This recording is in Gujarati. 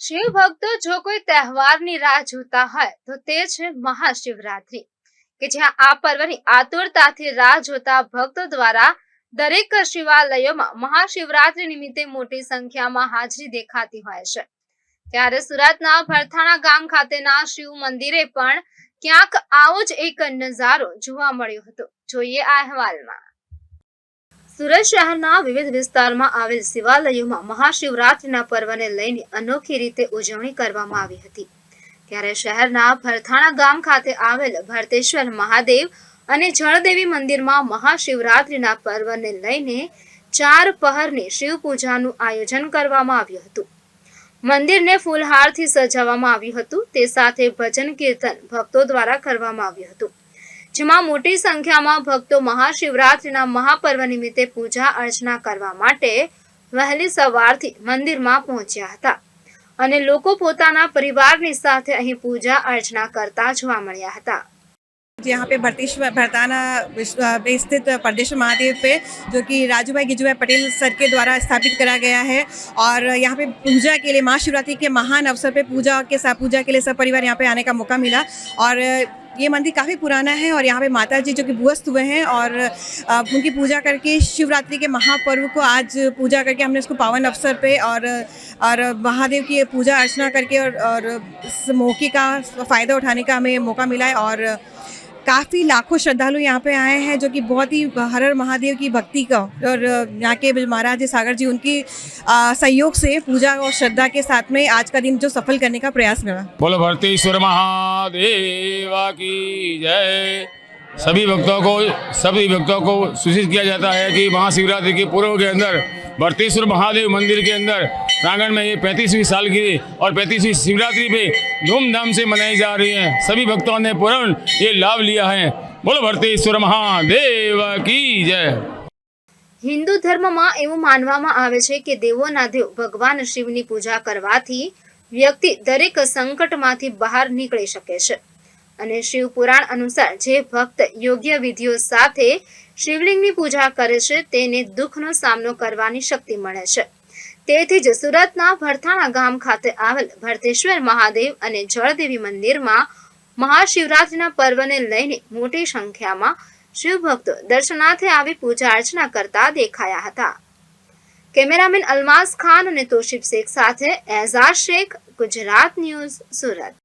શિવ ભક્તો જો કોઈ તહેવારની રાહ જોતા હોય, તો તે છે મહાશિવરાત્રી. કે જ્યાં આ પર્વની આતુરતાથી રાહ જોતા ભક્તો દ્વારા દરેક શિવાલયોમાં મહાશિવરાત્રી નિમિત્તે મોટી સંખ્યામાં હાજરી દેખાતી હોય છે. ત્યારે સુરતના ભરથાણા ગામ ખાતેના શિવ મંદિરે પણ ક્યાંક આવો જ એક નજારો જોવા મળ્યો હતો. જોઈએ આ અહેવાલમાં. સુરત શહેરના વિવિધ વિસ્તારમાં આવેલ શિવાલયોમાં મહાશિવરાત્રિના પર્વને લઈને અનોખી રીતે ઉજવણી કરવામાં આવી હતી. ત્યારે શહેરના ભરથાણા ગામ ખાતે આવેલ ભરતેશ્વર મહાદેવ અને જળદેવી મંદિરમાં મહાશિવરાત્રિના પર્વને લઈને ચાર પહરની શિવ પૂજાનું આયોજન કરવામાં આવ્યું હતું. મંદિરને ફૂલહારથી સજાવવામાં આવ્યું હતું. તે સાથે ભજન કીર્તન ભક્તો દ્વારા કરવામાં આવ્યું હતું. જેમાં મોટી સંખ્યામાં ભક્તો મહાશિવરાત્રિના મહાપર્વ નિમિત્તે પૂજા અર્ચના કરવા માટે વહેલી સવારથી મંદિરમાં પહોંચ્યા હતા અને લોકો પોતાના પરિવારની સાથે અહીં પૂજા અર્ચના કરતા જોવા મળ્યા હતા यहाँ पे भरतेश्वर भरताना विश्व पे स्थित परदेश्वर महादेव पे जो कि राजू भाई गिजू भाई पटेल सर के द्वारा स्थापित करा गया है और यहाँ पे पूजा के लिए महाशिवरात्रि के महान अवसर पे पूजा के साथ पूजा के लिए सब परिवार यहाँ पे आने का मौका मिला और ये मंदिर काफ़ी पुराना है और यहाँ पे माता जी जो कि भूस्त हुए हैं और उनकी पूजा करके शिवरात्रि के महापर्व को आज पूजा करके हमने उसको पावन अवसर पे और और महादेव की पूजा अर्चना करके और, और इस मौके का फ़ायदा उठाने का हमें मौका मिला है और काफ़ी लाखों श्रद्धालु यहाँ पे आए हैं, जो कि बहुत ही हर हर महादेव की भक्ति का और यहाँ के महाराज सागर जी, उनकी सहयोग से पूजा और श्रद्धा के साथ में आज का दिन जो सफल करने का प्रयास करा बोलो भरतेश्वर महादेव की जय। सभी भक्तों को, सभी भक्तों को सूचित किया जाता है कि महाशिवरात्रि के पूर्व के अंदर भरतेश्वर महादेव मंदिर के अंदर प्रांगण में ये पैंतीसवीं साल की और पैंतीसवीं शिवरात्रि पे धूमधाम से मनाई जा रही है सभी भक्तों ने पूर्ण ये लाभ लिया है बोलो भरतेश्वर महादेव की जय હિન્દુ ધર્મમાં એવું માનવામાં આવે છે કે દેવોના દેવ ભગવાન શિવની પૂજા કરવાથી વ્યક્તિ દરેક સંકટમાંથી બહાર નીકળી શકે છે અને શિવ પુરાણ અનુસાર જે ભક્ત યોગ્ય વિધિઓ સાથે શિવલિંગની પૂજા કરે છે તેને દુઃખનો સામનો કરવાની શક્તિ મળે છે તેથી જ સુરતના ભરથાણા ગામ ખાતે આવેલ ભરતેશ્વર મહાદેવ અને જળદેવી મંદિરમાં મહાશિવરાત્રિના પર્વને લઈને મોટી સંખ્યામાં શિવભક્તો દર્શનાર્થે આવી પૂજા અર્ચના કરતા દેખાયા હતા. કેમેરામેન અલમાસ ખાન અને તોશિફ શેખ સાથે એઝાઝ શેખ, ગુજરાત ન્યૂઝ સુરત.